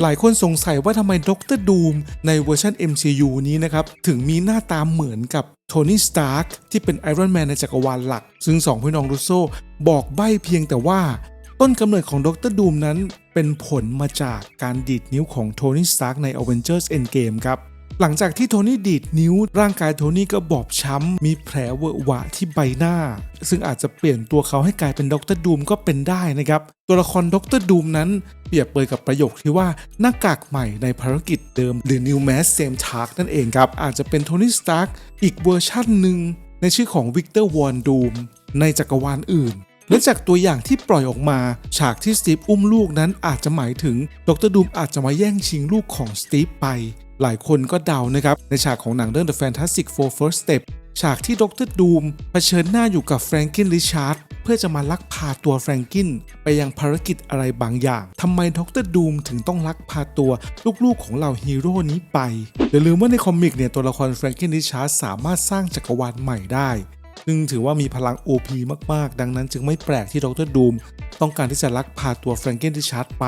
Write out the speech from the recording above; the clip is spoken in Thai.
หลายคนสงสัยว่าทำไมด็อกเตอร์ดูมในเวอร์ชัน MCU นี้นะครับ ถึงมีหน้าตาเหมือนกับโทนี่ สตาร์กที่เป็นไอรอนแมนในจักรวาลหลัก ซึ่งสองพี่น้องรูโซบอกใบ้เพียงแต่ว่า ต้นกำเนิดของด็อกเตอร์ดูมนั้นเป็นผลมาจากการดีดนิ้วของโทนี่ สตาร์กใน Avengers Endgame ครับ หลังจากที่โทนี่ดีดนิ้ว ร่างกายโทนี่ก็บอบช้ำ มีแผลเวอะหวะที่ใบหน้า ซึ่งอาจจะเปลี่ยนตัวเขาให้กลายเป็นด็อกเตอร์ดูมก็เป็นได้นะครับ ตัวละครด็อกเตอร์ดูมนั้น เปรียบเปรยกับประโยคที่ว่าหน้ากากใหม่ในภารกิจเดิม หรือ New Mask Same Task นั่นเองครับ อาจจะเป็นโทนี่สตาร์กอีกเวอร์ชั่นหนึ่งในชื่อของวิกเตอร์วอนดูมในจักรวาลอื่นและจากตัวอย่างที่ปล่อยออกมา ฉากที่สตีฟอุ้มลูกนั้นอาจจะหมายถึงดรดูมอาจจะมาแย่งชิงลูกของสตีฟไป หลายคนก็เดานะครับ ในฉากของหนังเรื่อง The Fantastic Four First Step ฉากที่ดรดูมเผชิญหน้าอยู่กับแฟรงกินริชาร์ดเพื่อจะมาลักพาตัวแฟรงกินไปยังภารกิจอะไรบางอย่าง ทำไมดรดูมถึงต้องลักพาตัวลูกๆของเหล่าฮีโร่นี้ไป อย่าลืมว่าในคอมิกเนี่ยตัวละครแฟรงกินริชาร์ดสามารถสร้างจักรวาลใหม่ได้ซึ่งถือว่ามีพลัง OP มาก ๆ ดังนั้นจึงไม่แปลกที่ดรดูมต้องการที่จะลักพาตัวแฟรงเกนริชาร์ดไป